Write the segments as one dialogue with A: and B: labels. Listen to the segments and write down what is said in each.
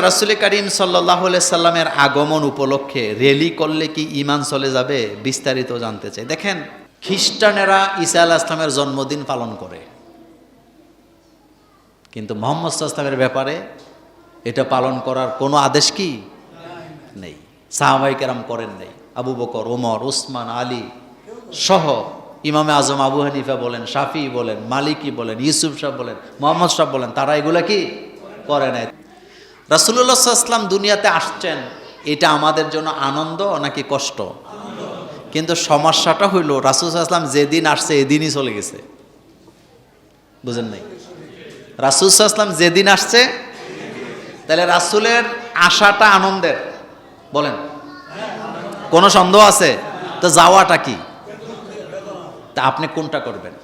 A: রাসুল করিম সাল্লাহ সাল্লামের আগমন উপলক্ষে রেলি করলে কি ইমান চলে যাবে? বিস্তারিত জানতে চাই। দেখেন, খ্রিস্টানেরা ঈসা আল্লাহ ইসলামের জন্মদিন পালন করে। কিন্তু মোহাম্মদ ইসলামের ব্যাপারে এটা পালন করার কোনো আদেশ কি? নেই। সাহাবাই কেরাম করেন নেই। আবু বকর, ওমর উসমান আলী সহ ইমামে আজম, আবু হানিফা বলেন, শাফি বলেন, মালিকি বলেন, ইউসুফ সাহ বলেন, মোহাম্মদ সাহ বলেন, তারা এগুলা কি? করে নাই। রাসুল্লাহ ইসলাম দুনিয়াতে আসছেন, এটা আমাদের জন্য আনন্দ নাকি কষ্ট? কিন্তু সমস্যাটা হইল, রাসুল যেদিন আসছে এদিনই চলে গেছে। বুঝেন নাই? রাসুল ইসলাম যেদিন আসছে, তাহলে রাসুলের আশাটা আনন্দের। বলেন, কোনো সন্দেহ আছে? তো যাওয়াটা কি? তা আপনি কোনটা করবেন?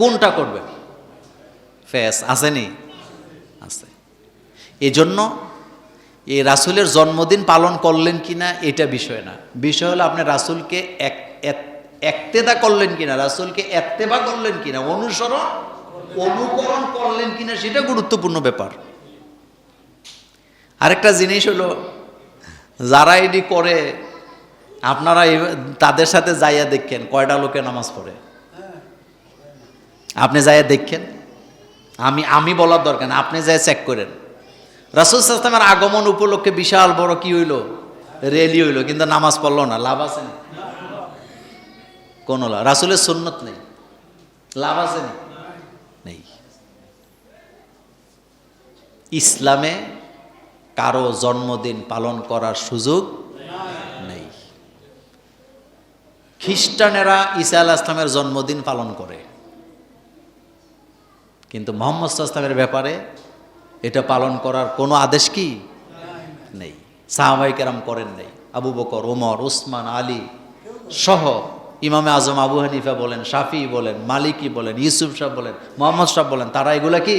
A: কোনটা করবেন? ফেস, আসেনি? এই জন্য এই রাসুলের জন্মদিন পালন করলেন কিনা এটা বিষয় না। বিষয় হলো আপনি রাসুলকে এক, এক- একতেদা করলেন কিনা, রাসুলকে একতেবা করলেন কিনা, অনুসরণ, অনুকরণ করলেন কিনা সেটা গুরুত্বপূর্ণ ব্যাপার। আরেকটা জিনিস হলো, যারা এটি করে, আপনারা তাদের সাথে যাইয়া দেখেন, কয়টা লোকে নামাজ পড়ে? আপনি যাইয়া দেখেন। আমি আমি বলার দরকার না, আপনি যাই চেক করেন। রাসুল সাল্লামের আগমন উপলক্ষে বিশাল বড় কি হইল? রেলি হইল, কিন্তু নামাজ পড়ল না। লাভ আছে না? কোনো লাভ। রাসুলের সুন্নত নেই। লাভ আছে নেই। ইসলামে কারও জন্মদিন পালন করার সুযোগ নেই। খ্রিস্টানেরা ঈসা আলাহ ইসলামের জন্মদিন পালন করে। কিন্তু মোহাম্মদ ইসলামের ব্যাপারে এটা পালন করার কোনো আদেশ কি? নেই। সাহাবাই কেরাম করেন নেই। আবু বকর, ওমর, উসমান, আলী সহ ইমামে আজম, আবু হানিফা বলেন, শাফি বলেন, মালিকি বলেন, ইউসুফ সাহ বলেন, মোহাম্মদ সাহ বলেন, তারা এগুলা কি?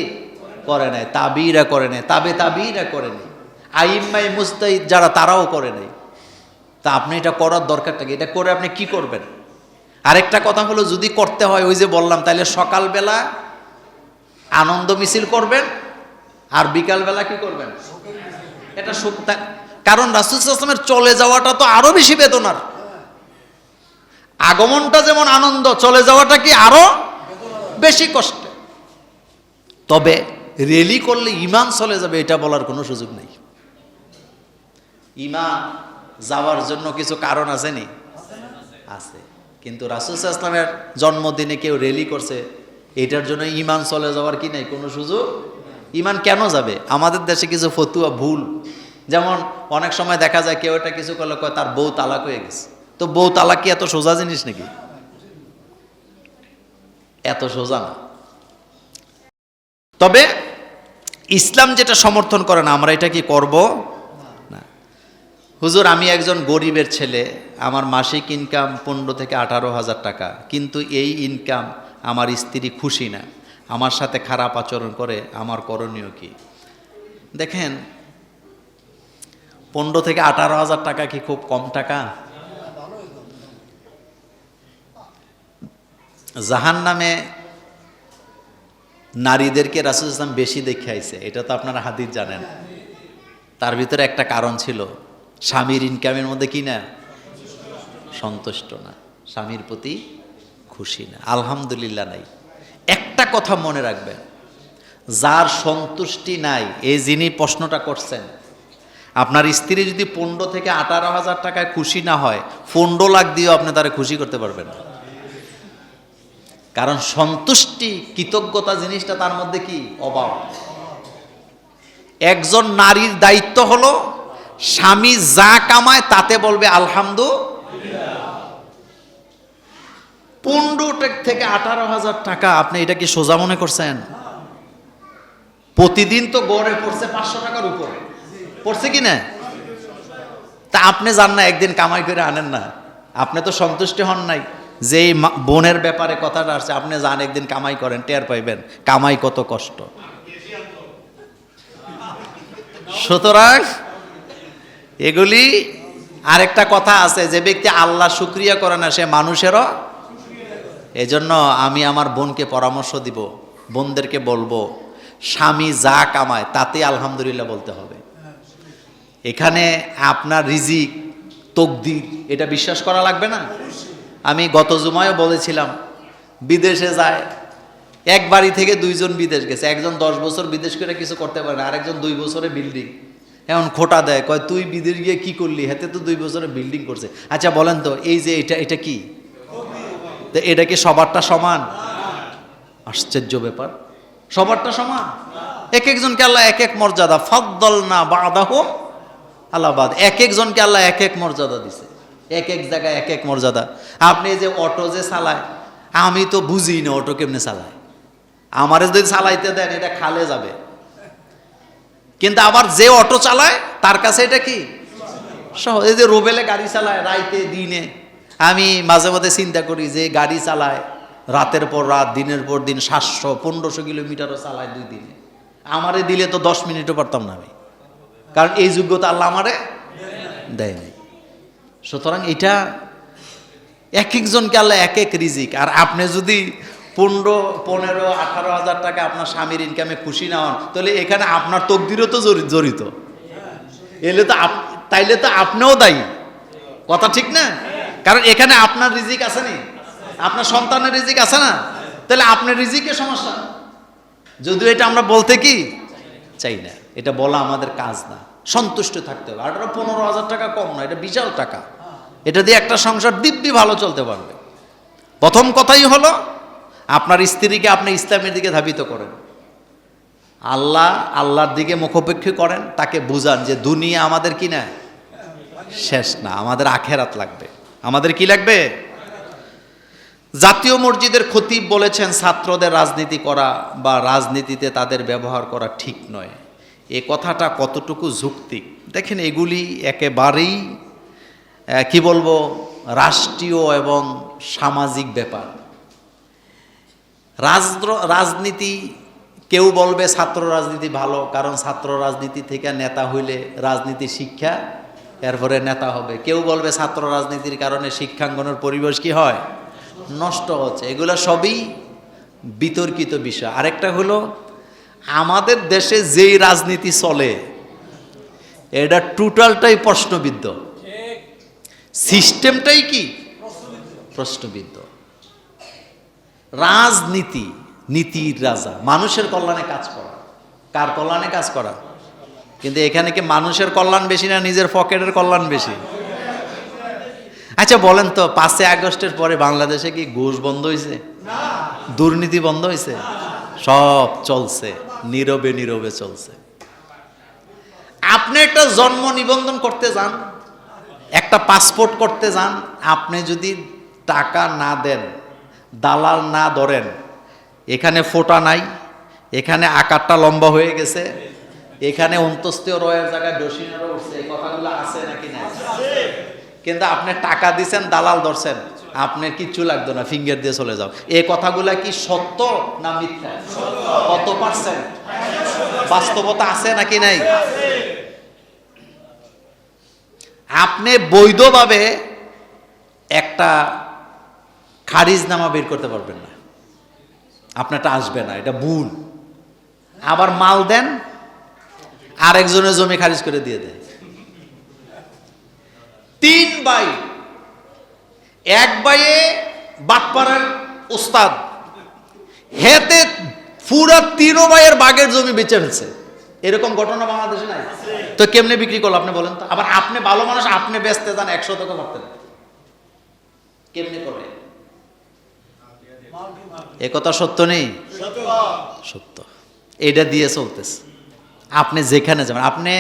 A: করে নাই তাবিরা করে নাই তাবে তাবিরা করে নেই আইম্মাই মুস্তাইদ যারা, তারাও করে নেই তা আপনি এটা করার দরকারটা কি? এটা করে আপনি কি করবেন? আরেকটা কথা হলো, যদি করতে হয়, ওই যে বললাম তাহলে সকালবেলা আনন্দ মিছিল করবেন আর বিকালবেলা কি করবেন? এটা সুখ কারণ রাসুল আসলামের চলে যাওয়াটা তো আরও বেশি বেদনার। আগমনটা যেমন আনন্দ, চলে যাওয়াটা কি আরও বেশি কষ্ট। তবে রেলি করলে ইমান চলে যাবে, এটা বলার কোনো সুযোগ নেই। ইমান যাওয়ার জন্য কিছু কারণ আছে নি? আছে। কিন্তু রাসুল ইসলামের জন্মদিনে কেউ রেলি করছে, এটার জন্য ইমান চলে যাওয়ার কি নাই? কোনো সুযোগ ইমান কেন যাবে? আমাদের দেশে কিছু ফতুয়া ভুল। যেমন, অনেক সময় দেখা যায় কেউ এটা কিছু করলে কয়, তার বউ তালাক হয়ে গেছে। তো বউ তালাক কি এত সোজা জিনিস নাকি? এত সোজা না। তবে, ইসলাম যেটা সমর্থন করে না, আমরা এটা কি করব? না। হুজুর, আমি একজন গরিবের ছেলে। আমার মাসিক ইনকাম পনেরো থেকে আঠারো হাজার টাকা। কিন্তু এই ইনকাম আমার স্ত্রী খুশি না। আমার সাথে খারাপ আচরণ করে, আমার করণীয় কি? দেখেন, পনেরো থেকে আঠারো হাজার টাকা কি খুব কম টাকা? জাহান নামে নারীদেরকে রাসুল ইসলাম বেশি দেখে এটা তো আপনারা হাদিস জানেন। তার ভিতরে একটা কারণ ছিল, স্বামীর ইনকামের মধ্যে কি না? সন্তুষ্ট না। স্বামীর প্রতি খুশি না। আলহামদুলিল্লাহ নাই। একটা কথা মনে রাখবেন, যার সন্তুষ্টি নাই এই যিনি প্রশ্নটা করছেন, আপনার স্ত্রী যদি পনেরো থেকে আঠারো হাজার টাকায় খুশি না হয়, পনেরো লাখ দিয়েও আপনি তারা খুশি করতে পারবেন না। কারণ সন্তুষ্টি, কৃতজ্ঞতা জিনিসটা তার মধ্যে কি? অভাব। একজন নারীর দায়িত্ব হলো, স্বামী যা কামায় তাতে বলবে আলহামদু পনেরো থেকে আঠারো হাজার টাকা, আপনি এটা কি সোজা মনে করছেন? প্রতিদিন তো গড়ে পড়ছে পাঁচশো টাকার উপরে। পড়ছে কি না? তা আপনি যান না, একদিন কামাই করে আনেন না। আপনি তো সন্তুষ্ট হন নাই। যে বোনের ব্যাপারে কথাটা আসছে, আপনি যান, একদিন কামাই করেন, টের পাইবেন, কামাই কত কষ্ট। সুতরাং, এগুলি আরেকটা কথা আছে, যে ব্যক্তি আল্লাহ শুক্রিয়া করে না, সে মানুষেরও এজন্য আমি আমার বোনকে পরামর্শ দিব, বোনদেরকে বলব, স্বামী যা কামায় তাতে আলহামদুলিল্লাহ বলতে হবে। এখানে আপনার রিজিক, তকদির, এটা বিশ্বাস করা লাগবে না? আমি গত জুমায়ও বলেছিলাম, বিদেশে যায়, এক বাড়ি থেকে দুইজন বিদেশ গেছে, একজন দশ বছর বিদেশ করে কিছু করতে পারে না, আরেকজন দুই বছরে বিল্ডিং এখন খোটা দেয়, কয়, তুই বিদেশ গিয়ে কি করলি? হাতে তো দুই বছরে বিল্ডিং করছে। আচ্ছা বলেন তো, এই যে এটা এটা কি? তো এটা কি সবারটা সমান? আশ্চর্য ব্যাপার। সবারটা সমান? এক একজনকে আল্লাহ এক এক মর্যাদা। ফদ্দল না বাদা। হোম আল্লাহবাদ এক একজনকে আল্লাহ এক এক মর্যাদা দিছে। এক এক জায়গায় এক এক মর্যাদা। আপনি যে অটো যে চালায়, আমি তো বুঝি না অটো কেমনে চালায়। আমারে যদি চালাইতে দেন, এটা খালে যাবে। কিন্তু আবার যে অটো চালায়, তার কাছে এটা কি? সহজ। যে রোবেলে গাড়ি চালায়, রাইতে, দিনে। আমি মাঝে মাঝে চিন্তা করি যে গাড়ি চালায়, রাতের পর রাত, দিনের পর দিন সাতশো, পনেরোশো কিলোমিটারও চালায় দুই দিনে। আমারে দিলে তো দশ মিনিটও পারতাম না আমি। কারণ এই যোগ্যতা আল্লাহ আমারে দেয় নাই। সুতরাং এটা এক একজনকে আল্লাহ এক এক রিজিক। আর আপনি যদি পনেরো পনেরো, আঠারো হাজার টাকা আপনার স্বামীর ইনকামে খুশি না হন, তাহলে এখানে আপনার তকদিরও তো জড়ি- জড়িত। এলে তো তাইলে তো আপনিও দায়ী। কথা ঠিক না? কারণ এখানে আপনার রিজিক আছে নি? আপনার সন্তানের রিজিক আছে না? তাহলে আপনার রিজিকের সমস্যা। যদিও এটা আমরা বলতে কি? চাই না। এটা বলা আমাদের কাজ না। সন্তুষ্ট থাকতে হবে। আঠারো পনেরো হাজার টাকা কম না, এটা বিশাল টাকা। এটা দিয়ে একটা সংসার দিব্যি ভালো চলতে পারবে। প্রথম কথাই হলো, আপনার স্ত্রীকে আপনি ইসলামের দিকে ধাবিত করেন। আল্লাহ আল্লাহর দিকে মুখোপেক্ষী করেন, তাকে বুঝান যে দুনিয়া আমাদের কি না? শেষ না, আমাদের আখেরাত লাগবে। আমাদের কি লাগবে? জাতীয় মসজিদের খতিব বলেছেন, ছাত্রদের রাজনীতি করা বা রাজনীতিতে তাদের ব্যবহার করা ঠিক নয়। এ কথাটা কতটুকু যুক্তিক দেখেন, এগুলি একেবারেই কি বলব, রাষ্ট্রীয় এবং সামাজিক ব্যাপার। রাজদ্র, রাজনীতি, কেউ বলবে ছাত্র রাজনীতি ভালো, কারণ ছাত্র রাজনীতি থেকে নেতা হইলে রাজনীতি শিক্ষা এরপরে নেতা হবে। কেউ বলবে ছাত্র রাজনীতির কারণে শিক্ষাঙ্গনের পরিবেশ কি হয়? নষ্ট হচ্ছে। এগুলো সবই বিতর্কিত বিষয়। আরেকটা হলো, আমাদের দেশে যেই রাজনীতি চলে, এটা টোটালটাই প্রশ্নবিদ্ধ। সিস্টেমটাই কি? প্রশ্নবিদ্ধ। রাজনীতি, নীতির রাজা। মানুষের কল্যাণে কাজ করা। কার কল্যাণে কাজ করা? কিন্তু এখানে কি মানুষের কল্যাণ বেশি না নিজের পকেটের কল্যাণ বেশি? আচ্ছা বলেন তো, পাঁচই আগস্টের পরে বাংলাদেশে কি ঘুষ বন্ধ হয়েছে দুর্নীতি বন্ধ হয়েছে সব চলছে, নীরবে নীরবে চলছে। আপনি একটা জন্ম নিবন্ধন করতে যান, একটা পাসপোর্ট করতে যান, আপনি যদি টাকা না দেন, দালাল না ধরেন, এখানে ফোটা নাই, এখানে আকারটা লম্বা হয়ে গেছে এখানে অন্তস্তীয় রয়ের জায়গায় ডসিনেরও উঠছে, এই কথাগুলো আছে নাকি না কিন্তু আপনি টাকা দিছেন, দালাল ধরছেন, আপনার কিচ্ছু লাগতো না, ফিঙ্গার দিয়ে চলে যাও। এই কথাগুলা কি সত্য না মিথ্যা? কত পার্সেন্ট? বাস্তবতা আছে নাকি নাই? আপনি বৈধভাবে একটা খারিজনামা বের করতে পারবেন না। আপনারটা আসবে না, এটা ভুল। আবার মাল দেন আরেকজনের জমি খারিজ করে দিয়ে দেয়। তিন বাই এক বাইয়ে বাটপাড়ার ওস্তাদ। হেতে পুরা তিন বাইয়ের বাগের জমি বেচে ফেলছে। এরকম ঘটনা বাংলাদেশে নাই। তো কেমনে বিক্রি করল আপনি বলেন তো? আবার আপনি ভালো মানুষ আপনি বেচতে যান একশো টাকা পারতেন কেমনে করবে এ কথা সত্য নেই? সত্য। এটা দিয়ে চলতেছে। আপনি যেখানে যাবেন, আপনি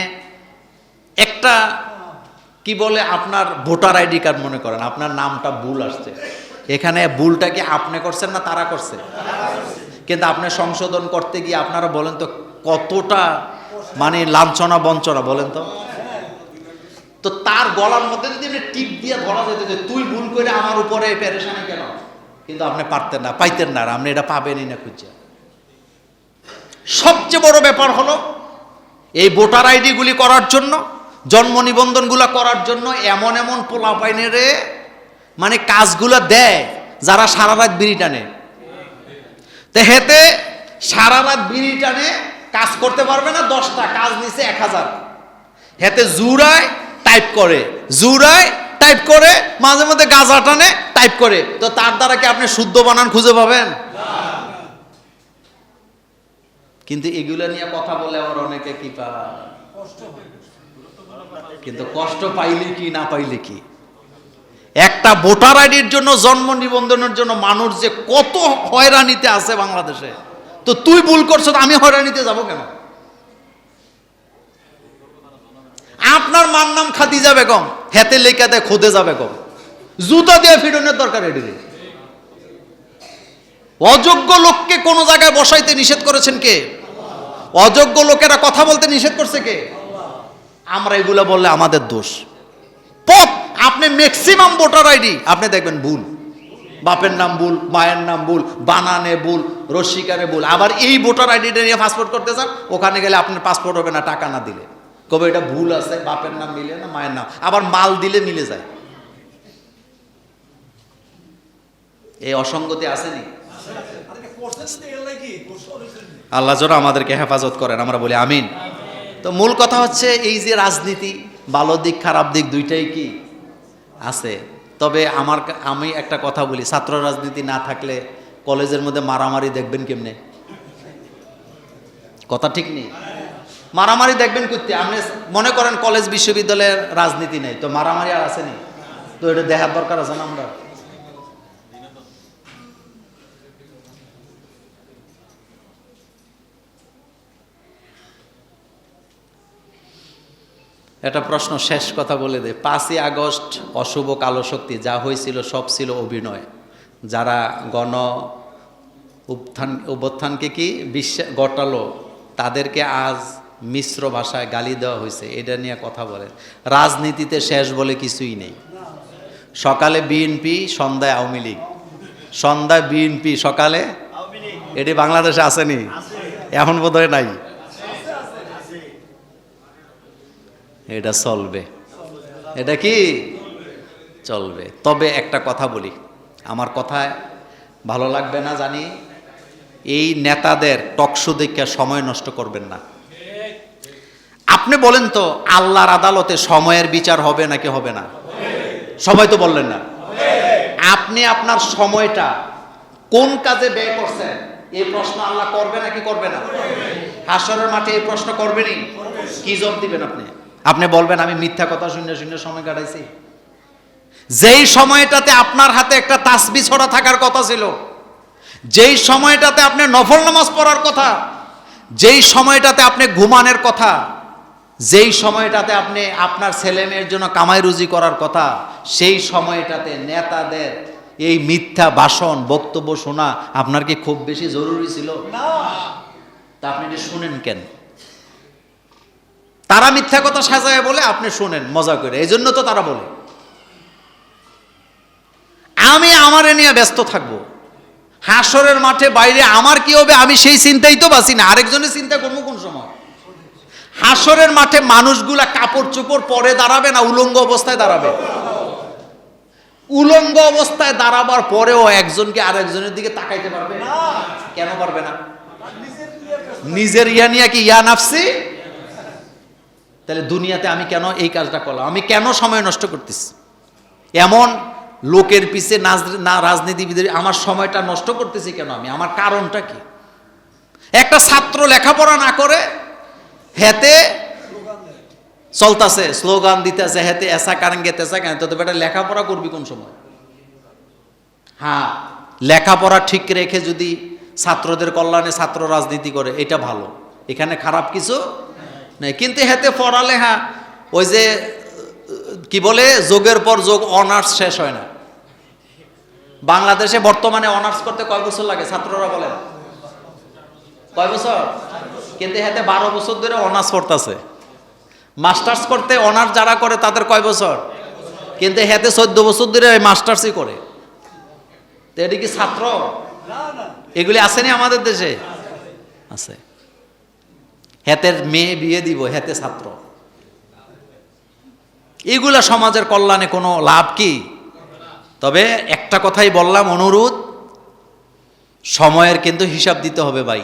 A: একটা, কি বলে আপনার ভোটার আইডি কার্ড মনে করেন, আপনার নামটা ভুল আসছে। এখানে ভুলটা কি আপনি করছেন না তারা করছে? কিন্তু আপনি সংশোধন করতে গিয়ে আপনারা বলেন তো কতটা মানে লাঞ্ছনা বঞ্চনা, বলেন তো। তো তার গলার মধ্যে যদি আপনি টিপ দিয়ে ধরা যেত যে তুই ভুল করে আমার উপরে পেরেশানি কেন? কিন্তু আপনি পারতেন না, পাইতেন না আপনি এটা পাবেনই না খুঁজে। সবচেয়ে বড় ব্যাপার হলো এই ভোটার আইডিগুলি করার জন্য, জন্ম নিবন্ধনগুলো করার জন্য এমন এমন পোলাপাইনেরে মানে কাজগুলো দেয় যারা সারা রাত বিড়ি টানে। তো হেতে সারা রাত বিড়ি টানে, কাজ করতে পারবে না, দশটা কাজ নিছে এক হাজার। হেতে জুরায় টাইপ করে জুরায় টাইপ করে, মাঝে মধ্যে গাজা টানে, টাইপ করে। তো তার দ্বারা কি আপনি শুদ্ধ বানান খুঁজে পাবেন? কিন্তু এগুলো নিয়ে কথা বলে আবার অনেকে কি কিন্তু কষ্ট পাইলে কি, না পাইলে কি? একটা ভোটার আইডির জন্য, জন্ম নিবন্ধনের জন্য মানুষ যে কত হয়রানিতে আছে বাংলাদেশে। তো তুই ভুল করছ আমি হয়রানিতে যাব কেন? আপনার মার নাম খাদিজা বেগম, হেতে লেখা দেয় খোদে যাবে কম জুতা দিয়ে ফিরনের দরকার এডিরে অযোগ্য লোককে কোন জায়গায় বসাইতে নিষেধ করেছেন কে? অযোগ্য লোকেরা কথা বলতে নিষেধ করছে কে? আমরা এগুলো বললে আমাদের দোষ। পথ, আপনি ম্যাক্সিমাম ভোটার আইডি আপনি দেখবেন ভুল। বাপের নাম ভুল, মায়ের নাম ভুল, বানানে ভুল, রসিকারে ভুল। আবার এই ভোটার আইডিটা নিয়ে পাসপোর্ট করতে চান, ওখানে গেলে আপনার পাসপোর্ট হবে না, টাকা না দিলে। কবে এটা ভুল আছে, বাপের নাম মিলে না মায়ের নাম? আবার মাল দিলে মিলে যায়। এই অসঙ্গতি আসেনি? আল্লাহ যেন আমাদেরকে হেফাজত করেন, আমরা বলি আমিন। তো মূল কথা হচ্ছে এই যে রাজনীতি, ভালো দিক, খারাপ দিক দুইটাই কি? আছে। তবে আমার আমি একটা কথা বলি, ছাত্র রাজনীতি না থাকলে কলেজের মধ্যে মারামারি দেখবেন কেমনে? কথা ঠিক নেই? মারামারি দেখবেন করতে। আপনি মনে করেন কলেজ, বিশ্ববিদ্যালয়ের রাজনীতি নেই, তো মারামারি আর আসেনি তো এটা দেখার দরকার আছে না আমরা? একটা প্রশ্ন শেষ কথা বলে দে। পাঁচই আগস্ট অশুভ কালো শক্তি যা হয়েছিল সব ছিল অভিনয়। যারা গণ উত্থান অভ্যুত্থানকে কি বিশ্বাস গটালো তাদেরকে আজ মিশ্র ভাষায় গালি দেওয়া হয়েছে। এটা নিয়ে কথা বলে। রাজনীতিতে শেষ বলে কিছুই নেই। সকালে বিএনপি সন্ধ্যায় আওয়ামী লীগ। সন্ধ্যায় বিএনপি সকালে? এটি বাংলাদেশে আসেনি। এখন বোধহয় নাই। এটা চলবে। এটা কি? চলবে। তবে একটা কথা বলি। আমার কথায় ভালো লাগবে না জানি। এই নেতাদের টকশো দেখে সময় নষ্ট করবেন না। আপনি বলেন তো, আল্লাহর আদালতে সময়ের বিচার হবে নাকি হবে না? সবাই তো বললেন না। আপনি আপনার সময়টা কোন কাজে ব্যয় করছেন? এই প্রশ্ন আল্লাহ করবে নাকি করবে না? হাসরের মাঠে এই প্রশ্ন করবেনই। কি জব দিবেন আপনি? আপনি বলবেন আমি মিথ্যা কথা শুনে শুনে সময় কাটাইছি। যেই সময়টাতে আপনার হাতে একটা তাসবি ছড়া থাকার কথা ছিল যেই সময়টাতে আপনি নফল নামাজ পড়ার কথা যেই সময়টাতে আপনি ঘুমানের কথা যেই সময়টাতে আপনি আপনার ছেলে মেয়ের জন্য কামাই রুজি করার কথা সেই সময়টাতে নেতাদের এই মিথ্যা ভাষণ বক্তব্য শোনা আপনার কি খুব বেশি জরুরি ছিল? না। তা আপনি শুনেন কেন? তারা মিথ্যা কথা সাজায় বলে, আপনি শোনেন, মজা করে। এই জন্য তো তারা বলে। আমি আমারে নিয়ে ব্যস্ত থাকব। হাসরের মাঠে বাইরে আমার কি হবে, আমি সেই চিন্তাই তো বাঁচি না। আরেকজনের চিন্তা করব কোন সময়? হাসরের মাঠে মানুষগুলা কাপড় চোপড় পরে দাঁড়াবে না, উলঙ্গ অবস্থায় দাঁড়াবে? উলঙ্গ অবস্থায় দাঁড়াবার পরেও একজনকে আরেকজনের দিকে তাকাইতে পারবে না? কেন পারবে না? নিজের ইয়া নিয়ে কি ইয়া নাফসি? তাহলে দুনিয়াতে আমি কেন এই কাজটা করলাম? আমি কেন সময় নষ্ট করতেছি? এমন লোকের পিছে নাজ- না, রাজনীতিবিদের, আমার সময়টা নষ্ট করতেছি কেন আমি? আমার কারণটা কি? একটা ছাত্র লেখাপড়া না করে হেতে চলতাছে, স্লোগান দিতেছে হেতে, এসা কারেঙ্গে তেসা কেন তো বেটা লেখাপড়া করবি কোন সময়? হ্যাঁ লেখাপড়া ঠিক রেখে যদি ছাত্রদের কল্যাণে ছাত্র রাজনীতি করে, এটা ভালো। এখানে খারাপ কিছু নেই। কিন্তু হেতে পড়ালেখা ওই যে কি বলে যোগের পর যোগ অনার্স শেষ হয় না। বাংলাদেশে বর্তমানে অনার্স করতে কয় বছর লাগে ছাত্ররা বলেন কয় বছর? কিন্তু হেতে বারো বছর ধরে অনার্স পড়তেছে মাস্টার্স করতে অনার্স যারা করে তাদের কয় বছর? কিন্তু হেতে চোদ্দ বছর ধরে মাস্টার্সই করে। তো এটি কি ছাত্র? এগুলি আসেনি আমাদের দেশে? আছে। হেতের মেয়ে বিয়ে দিব, হেতে ছাত্র। এগুলা সমাজের কল্যাণে কোনো লাভ কি? তবে একটা কথাই বললাম, অনুরোধ, সময়ের কিন্তু হিসাব দিতে হবে ভাই।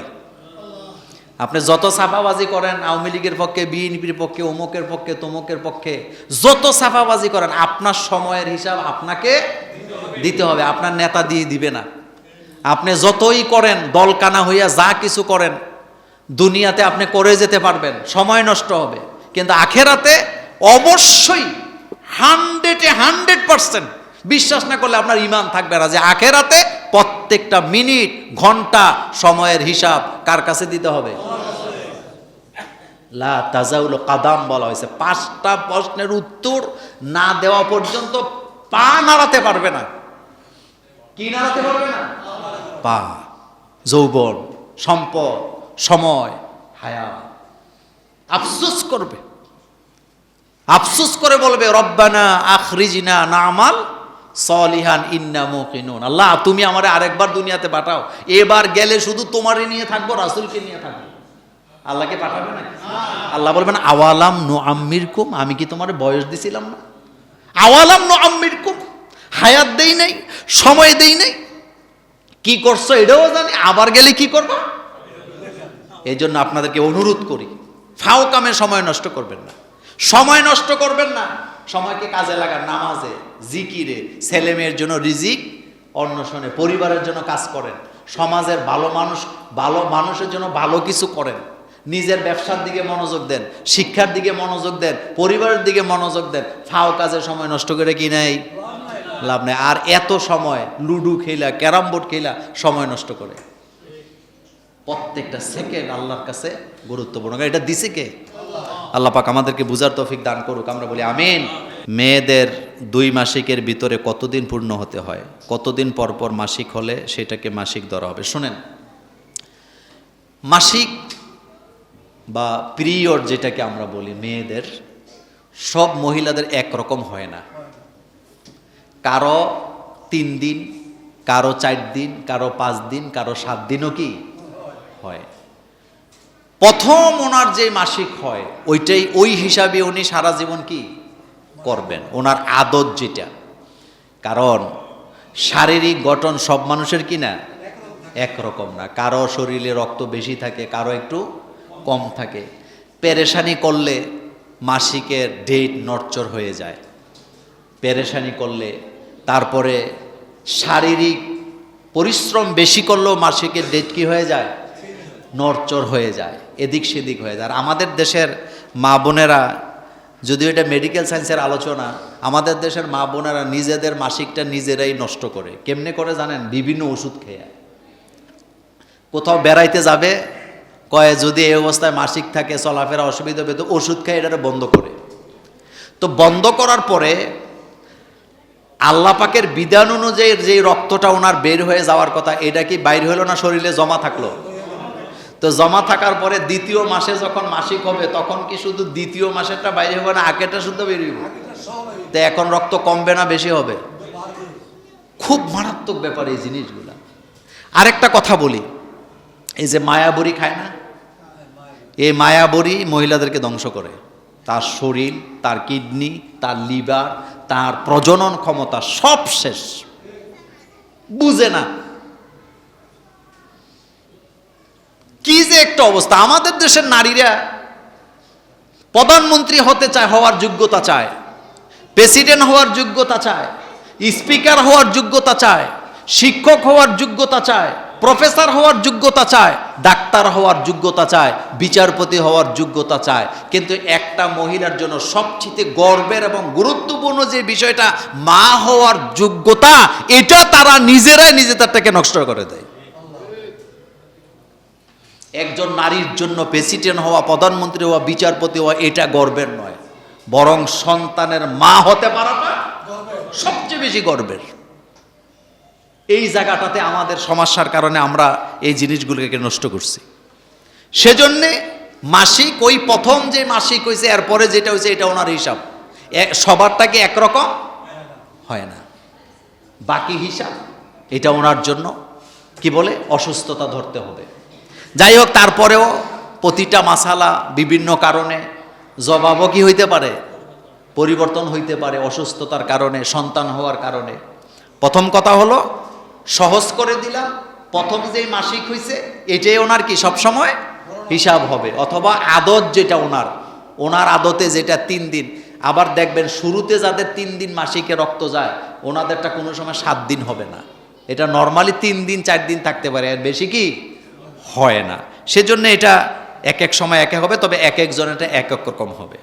A: আপনি যত সাফাবাজি করেন, আওয়ামী লীগের পক্ষে, বিএনপির পক্ষে, অমুকের পক্ষে, তমুকের পক্ষে, যত সাফাবাজি করেন, আপনার সময়ের হিসাব আপনাকে দিতে হবে, আপনার নেতা দিয়ে দিবে না। আপনি যতই করেন, দলকানা হইয়া যা কিছু করেন দুনিয়াতে আপনি করে যেতে পারবেন, সময় নষ্ট হবে। কিন্তু আখেরাতে অবশ্যই হান্ড্রেডে হান্ড্রেড পার্সেন্ট বিশ্বাস না করলে আপনার ইমান থাকবে না যে আখেরাতে প্রত্যেকটা মিনিট, ঘণ্টা, সময়ের হিসাব কার কাছে দিতে হবে? লা তাজাউল কাদাম বলা হয়েছে। পাঁচটা প্রশ্নের উত্তর না দেওয়া পর্যন্ত পা নাড়াতে পারবে না। কি নাড়াতে পারবে না? পা, যৌবন, সম্পদ সময়। হায়া আফসোস করবে। আফসোস করে বলবে, রব্বানা আখরিজিনা নামাল সলিহান ইন্না মুকিনুন। আল্লাহ, তুমি আমার আরেকবার দুনিয়াতে পাঠাও। এবার গেলে শুধু তোমারই নিয়ে থাকব, রাসূলকে নিয়ে থাকব। আল্লাহকে পাঠাবে না আল্লাহ বলবেন, আওয়ালাম নো আম্মিরকুম আমি কি তোমার বয়স দিছিলাম না? আওয়ালাম নো আম্মিরকুম হায়াত দেই নাই, সময় দেই নাই। কি করছ এটাও জানি, আবার গেলে কি করব? এই জন্য আপনাদেরকে অনুরোধ করি, ফাও কামে সময় নষ্ট করবেন না। সময় নষ্ট করবেন না, সময়কে কাজে লাগান, নামাজে, জিকিরে, ছেলে মেয়ের জন্য রিজিক অন্বেষণে পরিবারের জন্য কাজ করেন, সমাজের ভালো মানুষ, ভালো মানুষের জন্য ভালো কিছু করেন, নিজের ব্যবসার দিকে মনোযোগ দেন, শিক্ষার দিকে মনোযোগ দেন, পরিবারের দিকে মনোযোগ দেন, ফাও কাজে সময় নষ্ট করে কি নাই? লাভ নেই। আর এত সময়, লুডু খেলা, ক্যারাম বোর্ড খেলা, সময় নষ্ট করে। প্রত্যেকটা সেকেন্ড আল্লাহর কাছে গুরুত্বপূর্ণ। এটা দিছে কে? আল্লাহ পাক আমাদেরকে বুঝার তৌফিক দান করুক, আমরা বলি আমিন। মেয়েদের দুই মাসিকের ভিতরে কতদিন পূর্ণ হতে হয়? কতদিন পর পর মাসিক হলে সেটাকে মাসিক ধরা হবে? শোনেন, মাসিক বা পিরিয়ড যেটাকে আমরা বলি মেয়েদের, সব মহিলাদের একরকম হয় না। কারও তিন দিন, কারও চার দিন, কারও পাঁচ দিন, কারও সাত দিনও কি? হয়। প্রথম ওনার যে মাসিক হয়, ওইটাই ওই হিসাবে উনি সারা জীবন কি করবেন? ওনার আদত যেটা। কারণ শারীরিক গঠন সব মানুষের কি না? একরকম না। কারও শরীরে রক্ত বেশি থাকে, কারও একটু কম থাকে। পেরেশানি করলে মাসিকের ডেট নড়চর হয়ে যায়। পেরেশানি করলে তারপরে শারীরিক পরিশ্রম বেশি করলেও মাসিকের ডেট কি হয়ে যায়? নড়চড় হয়ে যায়, এদিক সেদিক হয়ে যায়। আর আমাদের দেশের মা বোনেরা, যদিও এটা মেডিকেল সায়েন্সের আলোচনা, আমাদের দেশের মা বোনেরা নিজেদের মাসিকটা নিজেরাই নষ্ট করে। কেমনে করে জানেন? বিভিন্ন ওষুধ খেয়ে কোথাও বেড়াইতে যাবে, কয়ে যদি এই অবস্থায় মাসিক থাকে, চলাফেরা অসুবিধা হবে, তো ওষুধ খেয়ে এটা বন্ধ করে। তো বন্ধ করার পরে আল্লাহ পাকের বিধান অনুযায়ী যে রক্তটা ওনার বের হয়ে যাওয়ার কথা, এটা কি বাইর হলো না শরীরে জমা থাকল? তো জমা থাকার পরে দ্বিতীয় মাসে যখন মাসিক হবে তখন কি শুধু দ্বিতীয় মাসেরটা বাইরে হবে না আগেটা শুদ্ধ বেরিয়ে তো এখন রক্ত কমবে না বেশি হবে? খুব মারাত্মক ব্যাপার এই জিনিসগুলা। আরেকটা কথা বলি এই যে মায়াবরী খায় না? এই মায়াবরী মহিলাদেরকে ধ্বংস করে। তার শরীর তার কিডনি তার লিভার তার প্রজনন ক্ষমতা সব শেষ। বুঝে না। কি যে একটা অবস্থা। আমাদের দেশের নারীরা প্রধানমন্ত্রী হতে চায় হওয়ার যোগ্যতা চায়, প্রেসিডেন্ট হওয়ার যোগ্যতা চায়, স্পিকার হওয়ার যোগ্যতা চায়, শিক্ষক হওয়ার যোগ্যতা চায়, প্রফেসর হওয়ার যোগ্যতা চায়, ডাক্তার হওয়ার যোগ্যতা চায়, বিচারপতি হওয়ার যোগ্যতা চায়। কিন্তু একটা মহিলার জন্য সবচেয়ে গর্বের এবং গুরুত্বপূর্ণ যে বিষয়টা, মা হওয়ার যোগ্যতা, এটা তারা নিজেরাই নিজেদেরটাকে নষ্ট করে দেয়। একজন নারীর জন্য প্রেসিডেন্ট হওয়া, প্রধানমন্ত্রী হওয়া, বিচারপতি হওয়া, এটা গর্বের নয়। বরং সন্তানের মা হতে পারাটা সবচেয়ে বেশি গর্বের। এই জায়গাটাতে আমাদের সমস্যার কারণে আমরা এই জিনিসগুলোকে নষ্ট করছি। সেজন্যে মাসিক, ওই প্রথম যে মাসিক হয়েছে, এরপরে যেটা হয়েছে, এটা ওনার হিসাব। সবারটা কি একরকম? হয় না। বাকি হিসাব, এটা ওনার জন্য। কি বলে? অসুস্থতা ধরতে হবে। যাই হোক, তারপরেও প্রতিটা মাসালা বিভিন্ন কারণে জবাবও কি হইতে পারে? পরিবর্তন হইতে পারে অসুস্থতার কারণে, সন্তান হওয়ার কারণে। প্রথম কথা হলো, সহজ করে দিলাম, প্রথম যেই মাসিক হয়েছে এটাই ওনার কি সবসময়? হিসাব হবে। অথবা আদত যেটা ওনার ওনার আদতে যেটা তিন দিন। আবার দেখবেন শুরুতে যাদের তিন দিন মাসিকে রক্ত যায়, ওনাদেরটা কোনো সময় সাত দিন হবে না। এটা নর্মালি তিন দিন, চার দিন থাকতে পারে। আর বেশি কি? হয় না। সেজন্য এটা এক এক সময় একে হবে, তবে এক একজনেরটা এক এক রকম হবে।